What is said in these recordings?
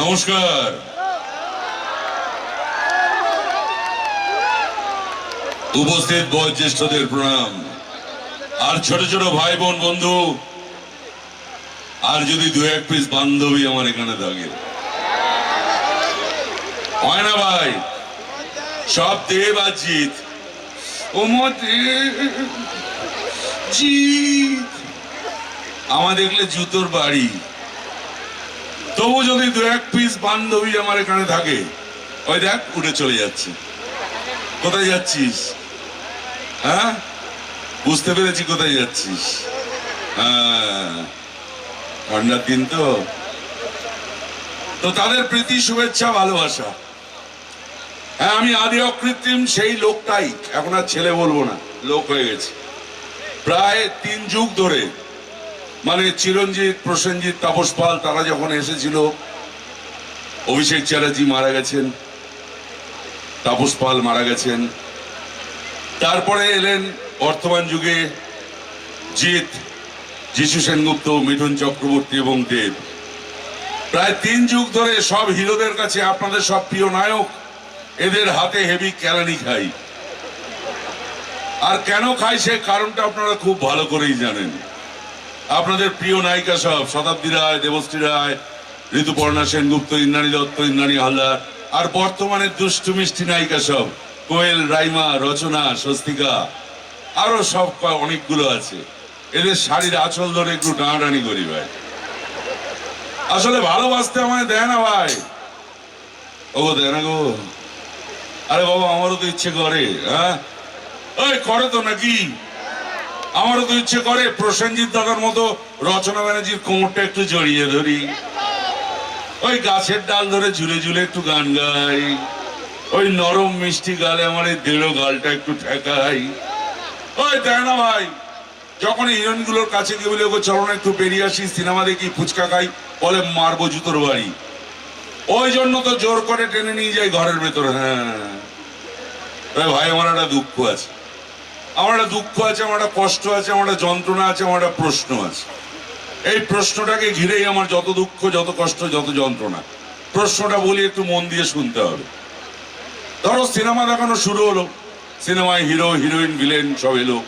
নমস্কার। উপস্থিত বয়োজ্যেষ্ঠদের প্রণাম। আর ছোট ছোট ভাই বোন বন্ধু, আর যদি দু এক পিস বান্ধবী আমার এখানে থাকে। হয় না ভাই, সব দেব আর জিত আমার দেখলে জুতোর বাড়ি। তবু যদি দু এক পিস বান্ধবী আমার এখানে থাকে, ওই দেখ উঠে চলে যাচ্ছে। কোথায় যাচ্ছিস? হ্যাঁ? বুঝতে পেরেছি কোথায় যাচ্ছিস। হ্যাঁ। ঠান্ডার দিন তো। তো তাদের প্রীতি, শুভেচ্ছা, ভালোবাসা। হ্যাঁ আমি আদি অকৃত্রিম, সেই লোকটাই। এখন আর ছেলে বলব না, লোক হয়ে গেছে। প্রায় তিন যুগ ধরে মানে চিরঞ্জিত, প্রসেনজিৎ, তাপস পাল, তারা যখন এসেছিল, অভিষেক চ্যাটার্জি মারা গেছেন, তাপস পাল মারা গেছেন। তারপরে এলেন বর্তমান যুগে জিৎ, যিশু সেনগুপ্ত, মিঠুন চক্রবর্তী এবং দেব। প্রায় তিন যুগ ধরে সব হিরোদের কাছে আপনাদের সব প্রিয় নায়ক, এদের হাতে হেভি ক্যালানি খাই। আর কেন খাই সে কারণটা আপনারা খুব ভালো করেই জানেন। আপনাদের প্রিয় নায়িকা সব, শতাব্দী রায়, দেবশ্রী রায়, ঋতুপর্ণা সেনগুপ্ত, ইন্দ্রাণী দত্ত, ইন্দ্রাণী হালদার, আর বর্তমানে দুষ্টু মিষ্টি নায়িকা সব, কোয়েল, রাইমা, রচনা, স্বস্তিকা, আরও সব অনেকগুলো আছে। এদের শাড়ির আঁচল ধরে একটু টানাটানি করি ভাই। আসলে ভালোবাসতে আমায় দেয় না ভাই। ও গো দেয় না গো। আরে বাবা, আমারও তো ইচ্ছে করে হ্যাঁ? ওই, করে তো নাকি? আমারও তো ইচ্ছে করে প্রসেনজিৎ দাদার মতো রচনা ব্যানার্জির কোমরটা একটু জড়িয়ে ধরি। ওই গাছের ডাল ধরে ঝুলে ঝুলে একটু গান গাই। ওই নরম মিষ্টি গালে আমার এই দেড়ো গালটা একটু ঠেকাই। ওই দেয় না ভাই, যখন হিরোইনগুলোর কাছে গিয়ে বলে ওকে চলো না একটু বেরিয়ে আসি, সিনেমা দেখি, ফুচকা খাই, বলে মারবো জুতোর বাড়ি। ওই জন্য তো জোর করে টেনে নিয়ে যাই ঘরের ভেতরে হ্যাঁ। ভাই, আমার একটা দুঃখ আছে। আমার একটা দুঃখ আছে, আমার একটা কষ্ট আছে, আমার একটা যন্ত্রণা আছে, আমার একটা প্রশ্ন আছে। এই প্রশ্নটাকে ঘিরেই আমার যত দুঃখ, যত কষ্ট, যত যন্ত্রণা। প্রশ্নটা বলি একটু মন দিয়ে শুনতে হবে। ধরো সিনেমা দেখানো শুরু হলো। সিনেমায় হিরো, হিরোইন, ভিলেন সব এলো।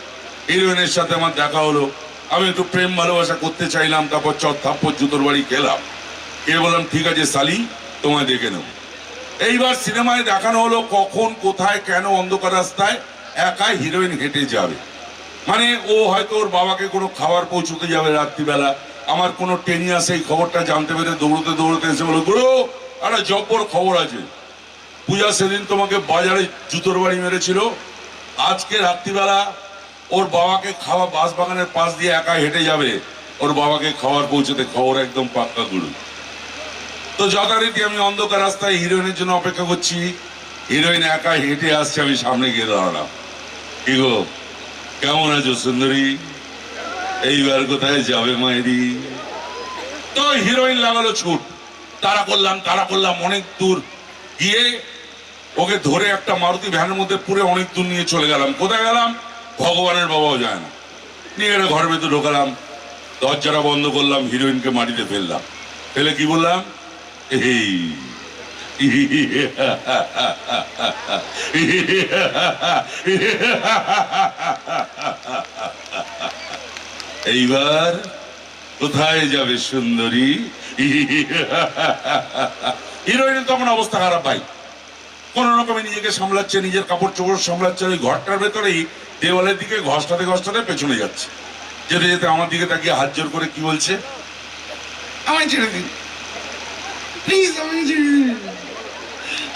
হিরোইনের সাথে আমার দেখা হলো। আমি একটু প্রেম, ভালোবাসা করতে চাইলাম, তারপর চট থাপ্পর জুতোর বাড়ি খেলাম কে বললাম, ঠিক আছে সালি তোমায় দেখে নেব। এইবার সিনেমায় দেখানো হলো কখন, কোথায়, কেন অন্ধকার রাস্তায় একাই হিরোইন হেঁটে যাবে। মানে ও হয়তো ওর বাবাকে কোনো খাবার পৌঁছতে যাবে রাত্রিবেলা। আমার কোনো টেনিয়াস এই খবরটা জানতে পেরে দৌড়তে দৌড়তে এসে বলো, গুরু, একটা জব্বর খবর আছে। পূজা সেদিন তোমাকে বাজারে জুতোর বাড়ি মেরেছিল। আজকে রাত্রিবেলা ওর বাবাকে খাওয়া বাস বাগানের পাশ দিয়ে একা হেঁটে যাবে। ওর বাবাকে খাওয়ার পৌঁছতে খবর একদম পাক্কা গুরু। তো যথারীতি আমি অন্ধকার রাস্তায় হিরোইনের জন্য অপেক্ষা করছি। হিরোইন একা হেঁটে আসছে, আমি সামনে গিয়ে দাঁড়ালাম। কি গো কেমন আছো সুন্দরী? এইবার কোথায় যাবে মায়েরি তো হিরোইন লাগালো ছুট। তারা করলাম তারা করলাম, অনেক দূর। গিয়ে ওকে ধরে একটা মারুতি ভ্যানের মধ্যে পুরে অনেক দূর নিয়ে চলে গেলাম। কোথায় গেলাম? ভগবানের বাবাও যায় না। নিয়ে গেলে ঘরের ভেতর ঢোকালাম। দরজাটা বন্ধ করলাম, হিরোইনকে মাটিতে ফেললাম। ফেলে কি বললাম? এই এইবার কোথায় যাবে সুন্দরী? হিরোইনের তখন অবস্থা খারাপ ভাই। কোন রকমে নিজেকে সামলাচ্ছে, নিজের কাপড় চোপড় সামলাচ্ছে, ওই ঘরটার ভেতরেই দেওয়ালের দিকে ঘষটাতে ঘষটাতে পেছনে যাচ্ছে। যেতে যেতে আমার দিকে তাকিয়ে হাত জোর করে কি বলছে? আমায় ছেড়ে দিন। প্লিজ আমায় ছেড়ে দিন।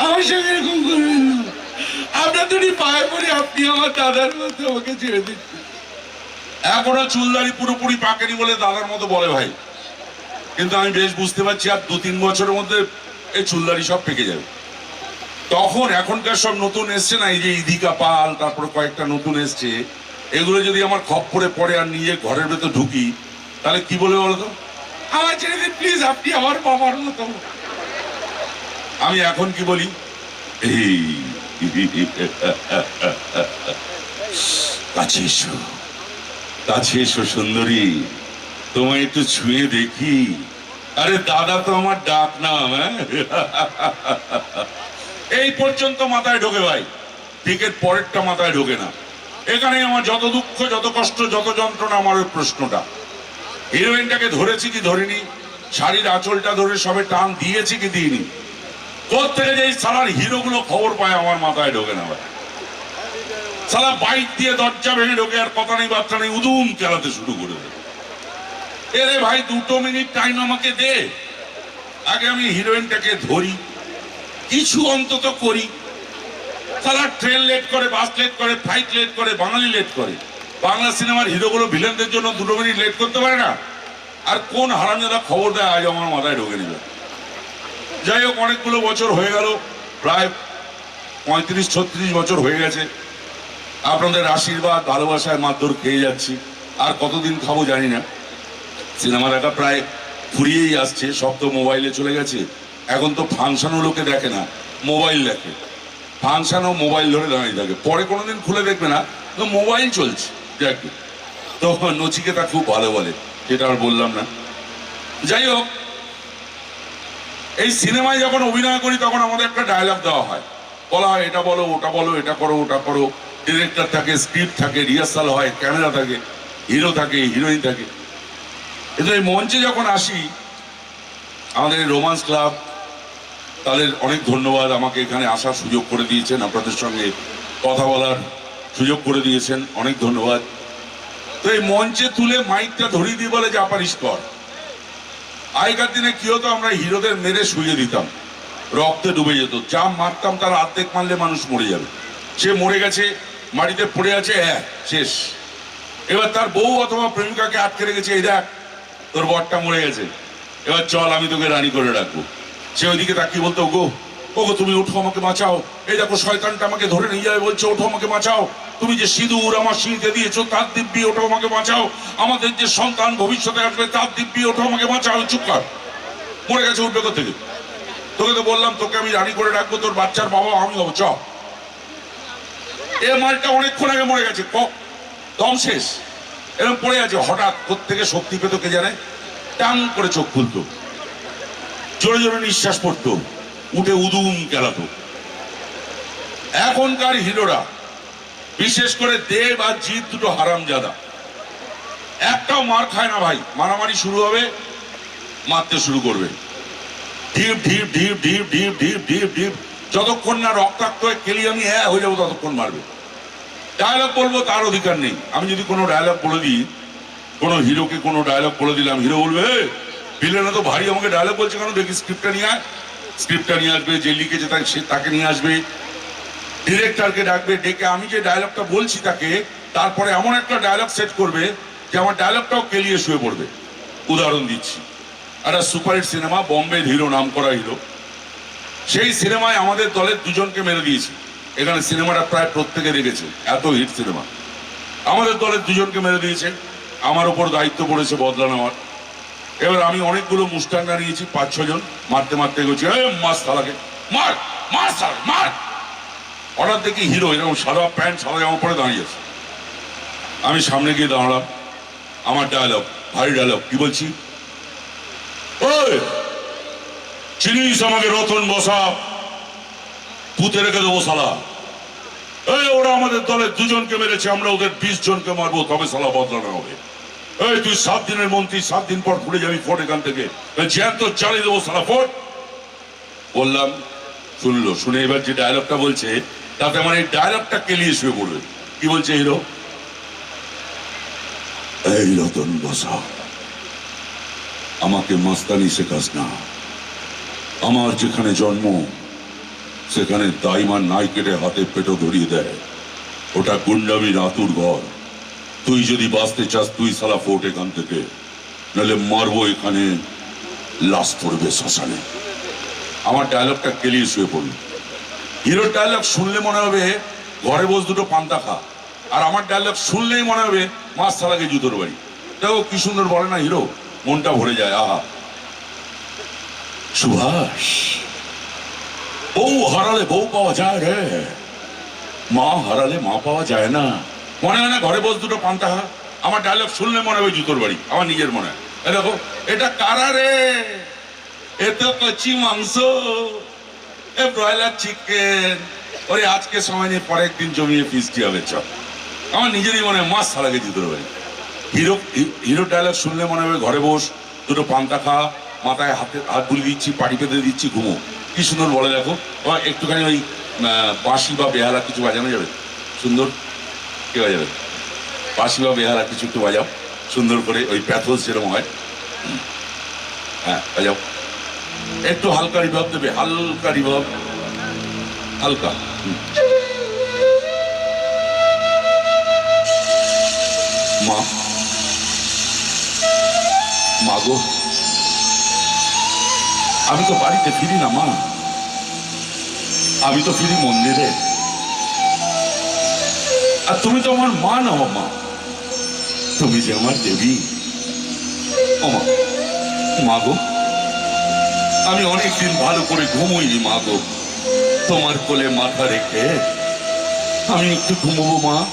আমার সঙ্গে এরকম করবেন না। আপনার দুটি পায়ে পড়ে আপনি আমার দাদার মতো আমাকে ছেড়ে দিন। এখনও চুলদারি পুরোপুরি পাকেনি বলে দাদার মতো বলে ভাই। কিন্তু আমি বেশ বুঝতে পারছি আর দু তিন বছরের মধ্যে এই চুলদারি সব পেকে যাবে। তখন এখনকার সব নতুন এসছে না এই যে ইদিকা পাল তারপরে কয়েকটা নতুন এসছে। এগুলো যদি আমার খপ্পরে পড়ে আর নিজে ঘরের ভেতর ঢুকি তাহলে কি বলে বলতো আমার ছেড়ে দিন প্লিজ আপনি আমার বাবার মতো। আমি এখন কি বলি? এই, কাছে এসো। কাছে এসো, সুন্দরী। তোমায় একটু ছুঁয়ে দেখি। আরে, দাদা তো আমার ডাক নাম হ্যাঁ? এই পর্যন্ত মাথায় ঢোকে ভাই। টিকেট পরেরটা মাথায় ঢোকে না। এখানে আমার যত দুঃখ, যত কষ্ট, যত যন্ত্রণা, আমার ওই প্রশ্নটা। হিরোইনটাকে ধরেছি কি ধরিনি? শাড়ির আঁচলটা ধরে সবে টান দিয়েছি কি দিইনি? থেকে যে সালার হিরো গুলো খবর পায়, আমার মাথায় ঢোকে না ভাই। সালা বাইক দিয়ে দরজা ভেঙে ঢোকে, আর কথা নেই বার্তা নেই, উদুম চালাতে শুরু করে দেয়। এরে ভাই, দুটো মিনিট টাইম আমাকে দে। আগে আমি হিরোইনটাকে ধরি, কিছু অন্তত করি। সালা ট্রেন লেট করে বাস লেট করে ফ্লাইট লেট করে, বাঙালি লেট করে। বাংলা সিনেমার হিরোগুলো ভিলেনদের জন্য দুটো মিনিট লেট করতে পারে না? আর কোন হারামজাদা খবর দেয়, আজ আমার মাথায় ঢোকে নিবে যাই হোক, অনেকগুলো বছর হয়ে গেল, প্রায় পঁয়ত্রিশ, ছত্রিশ বছর হয়ে গেছে। আপনাদের আশীর্বাদ, ভালোবাসায় মারধর খেয়ে যাচ্ছি। আর কতদিন খাব জানি না। সিনেমা দেখা প্রায় ফুরিয়েই আসছে, সব তো মোবাইলে চলে গেছে। এখন তো ফাংশনও লোকে দেখে না, মোবাইল দেখে। ফাংশনও মোবাইল ধরে দাঁড়িয়ে থাকে। পরে কোনোদিন খুলে দেখবে না, তো মোবাইল চলছে, যাক। তো নচিকেতা খুব ভালো বলে যেটা আর বললাম না। যাই হোক এই সিনেমায় যখন অভিনয় করি, তখন আমাদের একটা ডায়লগ দেওয়া হয়। বলা হয়, এটা বলো, ওটা বলো, এটা করো, ওটা করো। ডিরেক্টর থাকে স্ক্রিপ্ট থাকে রিহার্সাল হয় ক্যামেরা থাকে হিরো থাকে হিরোইন থাকে। কিন্তু এই মঞ্চে যখন আসি, আমাদের রোমান্স ক্লাব তাদের অনেক ধন্যবাদ, আমাকে এখানে আসার সুযোগ করে দিয়েছেন, আপনাদের সঙ্গে কথা বলার সুযোগ করে দিয়েছেন, অনেক ধন্যবাদ। তো এই মঞ্চে তুলে মাইকটা ধরিয়ে দিয়ে বলে যে আপারিস কর আগেকার দিনে কি হতো, আমরা হিরোদের মেরে শুয়ে দিতাম। রক্তে ডুবে যেত। যা মারতাম তার অর্ধেক মারলে মানুষ মরে যাবে। সে মরে গেছে, মাটিতে পড়ে আছে হ্যাঁ শেষ। এবার তার বউ অথবা প্রেমিকাকে আটকে রেখেছে, এই দেখ, তোর বরটা মরে গেছে। এবার চল, আমি তোকে রানী করে রাখব। সে ওইদিকে তাকিয়ে বলতো গো ও গো তুমি ওঠো আমাকে বাঁচাও। এই দেখো, শয়তানটা আমাকে ধরে নিয়ে যাবে, বলছে, ওঠো, আমাকে বাঁচাও। তুমি যে সিঁদুর আমার সিঁড়িতে দিয়েছ, তার দিব্যি ওঠো, আমাকে বাঁচাও। আমাদের যে সন্তান ভবিষ্যতে আসবে, তার দিব্যি ওঠো, আমাকে বাঁচাও। চুপ কর। মরে গেছে উঠবে থেকে তোকে তো বললাম, তোকে আমি রানী করে রাখব, তোর বাচ্চার বাবা আমি হব। চ। এ মালটা অনেকক্ষণ আগে মরে গেছে। দম শেষ। এরকম পড়ে আছে, হঠাৎ থেকে শক্তি পেত কে জানে? টান করে চোখ খুলতো। জোরে জোরে নিঃশ্বাস পড়তো। উঠে উদুম কেলাতো। এখনকার হিরোরা বিশেষ করে দেব আর জিৎ দুটো হারামজাদা। একটাও মার খায় না ভাই, মারামারি শুরু হবে, মারতে শুরু করবে। ঢিপ ঢিপ ঢিপ ঢিপ ঢিপ ঢিপ ঢিপ ঢিপ, যতক্ষণ না রক্তাক্ত হয়ে কেলি আমি হ্যাঁ হয়ে যাব, ততক্ষণ মারবে। ডায়লগ বলব, তার অধিকার নেই। আমি যদি কোনো ডায়লগ বলে দিই, কোনো হিরোকে কোনো ডায়লগ বলে দিলাম, হিরো বলবে ভিলেনা তো ভারী, আমাকে ডায়লগ বলছে কেন? দেখি স্ক্রিপ্টটা নিয়ে আয়। স্ক্রিপ্টটা নিয়ে আসবে, যে লিখেছে তাকে সে তাকে নিয়ে আসবে। ডিরেক্টরকে ডাকবে, ডেকে আমি যে ডায়লগটা বলছি তাকে, তারপরে এমন একটা ডায়লগ সেট করবে যে আমার ডায়লগটাও কেলিয়ে শুয়ে পড়বে। উদাহরণ দিচ্ছি। একটা সুপারহিট সিনেমা বম্বে হিরো নাম করা হিরো। সেই সিনেমায় আমাদের দলের দুজনকে মেরে দিয়েছে। এখানে সিনেমাটা প্রায় প্রত্যেকে দেখেছে এত হিট সিনেমা। আমাদের দলের দুজনকে মেরে দিয়েছে। আমার ওপর দায়িত্ব পড়েছে বদলা নেওয়ার। এবার আমি অনেকগুলো মুস্টাঙ্গা নিয়েছি পাঁচ ছজন। মারতে মারতে গেছি এ মাস তালাকে। মার মার মার! হঠাৎ দেখি হিরো এরকম সাদা প্যান্ট সাদা জামা পরে দাঁড়িয়ে আছে। আমি সামনে গিয়ে দাঁড়ালাম। আমার ডায়লগ ভারী ডায়লগ কি বলছি? ওই, চিনিস আমাকে রতন বসা? পুঁতে রেখে দেবো সালা এই ওরা আমাদের দলের দুজনকে মেরেছে, আমরা ওদের বিশ জনকে মারবো, তবে সালা বদলানো হবে। এই তুই সাত দিনের মন্ত্রী, সাত দিন পর ঘুরে যাবি ফোর্ট এখান থেকে। জ্যান্ত চালিয়ে দেবো সালা ফোর্ট। বললাম, শুনলো, শুনে এবার যে ডায়লগটা বলছে তাতে আমার এই ডায়লগটা কেলিয়ে শুয়ে পড়বে? কি বলছে হিরো? এই রতন, বসা। আমাকে মাস্তানি শেখাস না। আমার যেখানে জন্ম, সেখানে দাইমা নাই কেটে হাতে পেটো ধরিয়ে দেয়। ওটা গুন্ডামি রাতুর ঘর। তুই যদি বাঁচতে চাস, তুই সালা ফোর্ট এখান থেকে। নাহলে মারবো এখানে লাশ পড়বে শ্মশানে। আমার ডায়লগটা কেলিয়ে শুয়ে পড়ল হিরোর ডায়লগ শুনলে মনে হবে ঘরে বস দুটো পান্তা খা। আর আমার ডায়লগ শুনলেই মনে হবে মাছ সালাকে জুতোর বাড়ি। দেখো কি সুন্দর বলে না হিরো? মনটা ভরে যায়, আহা। সুভাষ, বউ হারালে বউ পাওয়া যায় রে। মা হারালে মা পাওয়া যায় না। মনে হয় না ঘরে বস দুটো পান্তা খা। আমার ডায়লগ শুনলে মনে হবে জুতোর বাড়ি, আমার নিজের মনে হয়। দেখো, এটা কারা রে? এ তো কচি মাংস। ব্রয়লার চিকেন ওরে, আজকে সময় নিয়ে পরের দিন জমিয়ে ফিস্টি হবে চ আমার নিজেরই মনে হয় মাস ছাড়া গেছি তোর বাড়ি। হিরো হিরো ডায়লগ শুনলে মনে হবে ঘরে বস, দুটো পান্তা খা, মাথায় হাতে, হাত বুলি দিচ্ছি, পাটি পেতে দিচ্ছি, ঘুমো। কি সুন্দর বলে দেখো। ও একটুখানি ওই বাঁশি বা বেহালা কিছু বাজানো যাবে? সুন্দর? কে বাজাবে? বাঁশি বা বেহালা কিছু একটু বাজাও। সুন্দর করে ওই প্যাথোস যেরকম হয়। হ্যাঁ বাজাও। একটু হালকা রিভাব দেবে হালকা রিভাব হালকা। মা। আমি তো বাড়িতে ফিরি না, মা। আমি তো ফিরি মন্দিরে। আর তুমি তো আমার মা না, মা। তুমি যে আমার দেবী। মা গো। আমি অনেকদিন ভালো করে ঘুমোইনি, মা গো। তোমার কোলে মাথা রেখে আমি একটু ঘুমোবো, মা।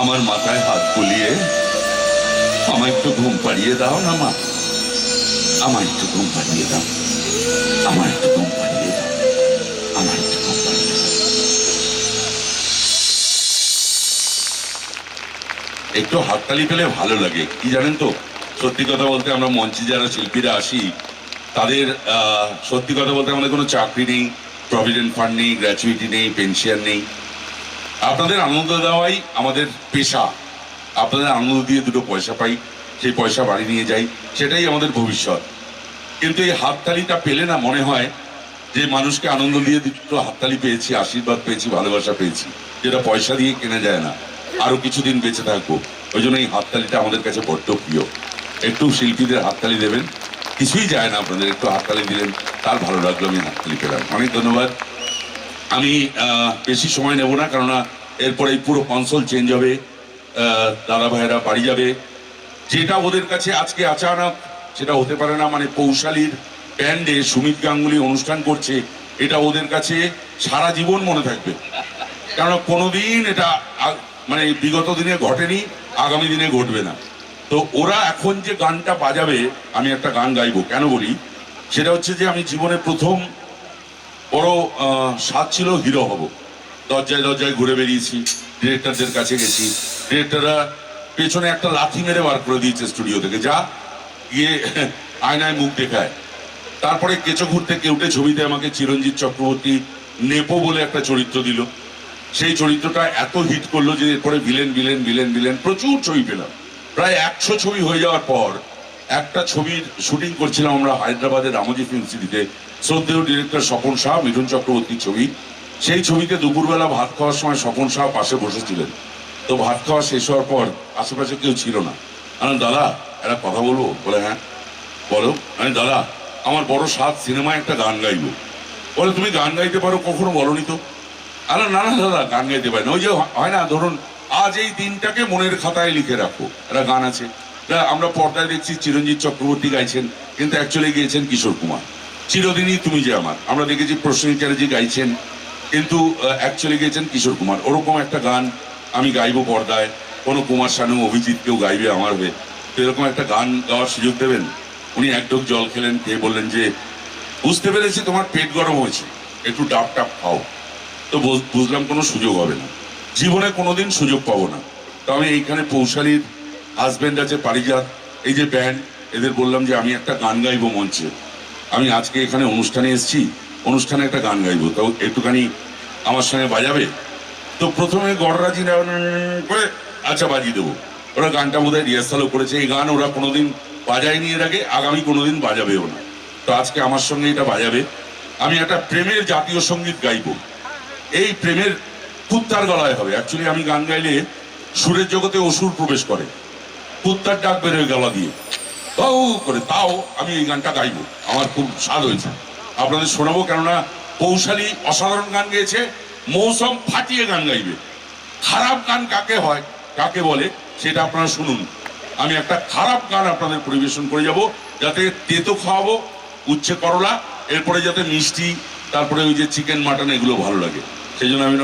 আমার মাথায় হাত বুলিয়ে আমায় একটু ঘুম পাড়িয়ে দাও না, মা। আমার একটু ঘুম পাড়িয়ে দাও। আমার একটু ঘুম পাড়িয়ে দাও। আমার একটু ঘুম পাড়িয়ে দাও। একটু হাততালি পেলে ভালো লাগে। কি জানেন তো? সত্যি কথা বলতে আমরা মঞ্চে যারা শিল্পীরা আসি তাদের সত্যি কথা বলতে আমাদের কোনো চাকরি নেই প্রভিডেন্ট ফান্ড নেই গ্র্যাচুইটি নেই পেনশন নেই। আপনাদের আনন্দ দেওয়াই আমাদের পেশা। আপনাদের আনন্দ দিয়ে দুটো পয়সা পাই, সেই পয়সা বাড়ি নিয়ে যাই, সেটাই আমাদের ভবিষ্যৎ। কিন্তু এই হাততালিটা পেলে না মনে হয় যে মানুষকে আনন্দ দিয়ে দুটো হাততালি পেয়েছি, আশীর্বাদ পেয়েছি, ভালোবাসা পেয়েছি, যেটা পয়সা দিয়ে কেনা যায় না। আরও কিছুদিন বেঁচে থাকব। ওই জন্য এই হাততালিটা আমাদের কাছে বড্ড প্রিয়। একটু শিল্পীদের হাততালি দেবেন। কিছুই যায় না, আপনাদের একটু হাততালি দিলেন, তার ভালো লাগল, আমি হাততালি পেলাম। অনেক ধন্যবাদ। আমি বেশি সময় নেব না, কেননা এরপরে পুরো কনসোল চেঞ্জ হবে দাদা ভাইয়েরা বাড়ি যাবে। যেটা ওদের কাছে আজকে আচানক, সেটা হতে পারে না মানে পৌশালীর ব্যান্ডে সুমিত গাঙ্গুলি অনুষ্ঠান করছে, এটা ওদের কাছে সারা জীবন মনে থাকবে। কেননা কোনোদিন এটা মানে বিগত দিনে ঘটেনি, আগামী দিনে ঘটবে না। তো ওরা এখন যে গানটা বাজাবে, আমি একটা গান গাইবো। কেন বলি? সেটা হচ্ছে যে আমি জীবনে প্রথম বড় স্বাদ ছিল হিরো হব। দরজায় দরজায় ঘুরে বেরিয়েছি, ডিরেক্টরদের কাছে গেছি। ডিরেক্টররা পেছনে একটা লাথি মেরে বার করে দিয়েছে স্টুডিও থেকে। যা গিয়ে আয়নায় মুখ দেখায়। তারপরে কেঁচো ঘুরতে, কেউটে ছবিতে আমাকে চিরঞ্জিত চক্রবর্তী নেপো বলে একটা চরিত্র দিল। সেই চরিত্রটা এত হিট করল যে এরপরে ভিলেন ভিলেন ভিলেন ভিলেন প্রচুর ছবি পেলাম। প্রায় একশো ছবি হয়ে যাওয়ার পর একটা ছবির শুটিং করছিলাম আমরা হায়দ্রাবাদের রামজি ফিল্ম সিটিতে। শ্রদ্ধেয় ডিরেক্টর স্বপন শাহ, মিঠুন চক্রবর্তীর ছবি। সেই ছবিতে দুপুরবেলা ভাত খাওয়ার সময় স্বপন শাহ পাশে বসেছিলেন। তো ভাত খাওয়া শেষ হওয়ার পর আশেপাশে কেউ ছিল না। আমি দাদা, একটা কথা বলব? বলে হ্যাঁ? বলো। আমি দাদা, আমার বড় সাত সিনেমায় একটা গান গাইবো। বলে, তুমি গান গাইতে পারো? কখনো বলনি তো? আরে না না, দাদা, গান গাইতে পারি না। ওই যে, হয় না, ধরুন আজ এই দিনটাকে মনের খাতায় লিখে রাখো। একটা গান আছে। আমরা পর্দায় দেখছি চিরঞ্জিত চক্রবর্তী গাইছেন, কিন্তু অ্যাকচুয়ালি গিয়েছেন কিশোর কুমার। চিরদিনই তুমি যে আমার। আমরা দেখেছি প্রসেন চ্যাটার্জি গাইছেন, কিন্তু অ্যাকচুয়ালি গিয়েছেন কিশোর কুমার। ওরকম একটা গান আমি গাইবো পর্দায়। কোনো কুমার শানু, অভিজিৎ কেউ গাইবে আমার হয়ে। তো এরকম একটা গান গাওয়ার সুযোগ দেবেন? উনি এক ঢোক জল খেলেন, খেয়ে বললেন যে, বুঝতে পেরেছি তোমার পেট গরম হয়েছে। একটু ডাব টাপ খাও। তো বুঝ- বুঝলাম কোনো সুযোগ হবে না। জীবনে কোনোদিন সুযোগ পাবো না। তো আমি এইখানে পৌশালীর হাজবেন্ড আছে, পারিজাত। এই যে ব্যান্ড এদের বললাম যে আমি একটা গান গাইবো মঞ্চে। আমি আজকে এখানে অনুষ্ঠানে এসেছি, অনুষ্ঠানে একটা গান গাইবো। তো একটুখানি আমার সঙ্গে বাজাবে? তো প্রথমে গড়রাজি করে আচ্ছা বাজিয়ে দেবো। ওরা গানটা বোধহয় রিহার্সালও করেছে। এই গান ওরা কোনোদিন বাজায় নিয়ে রাখে আগামী কোনোদিন বাজাবেও না। তো আজকে আমার সঙ্গে এটা বাজাবে। আমি একটা প্রেমের জাতীয় সংগীত গাইবো। এই প্রেমের কুত্তার গলায় হবে। অ্যাকচুয়ালি আমি গান গাইলে সুরের জগতে অসুর প্রবেশ করে। কুত্তার ডাক বেরোয় গলা দিয়ে। তাও করে, তাও আমি এই গানটা গাইবো। আমার খুব স্বাদ হয়েছে। আপনাদের শোনাবো কেননা কৌশালী অসাধারণ গান গেয়েছে, মৌসুম ফাটিয়ে গান গাইবে। খারাপ গান কাকে হয়, কাকে বলে, সেটা আপনারা শুনুন। আমি একটা খারাপ গান আপনাদের পরিবেশন করে যাব, যাতে তেতো খাওয়াবো, উচ্ছে করলা, এরপরে যাতে মিষ্টি, তারপরে ওই যে চিকেন, মাটন, এগুলো ভালো লাগে। সেই জন্য আমি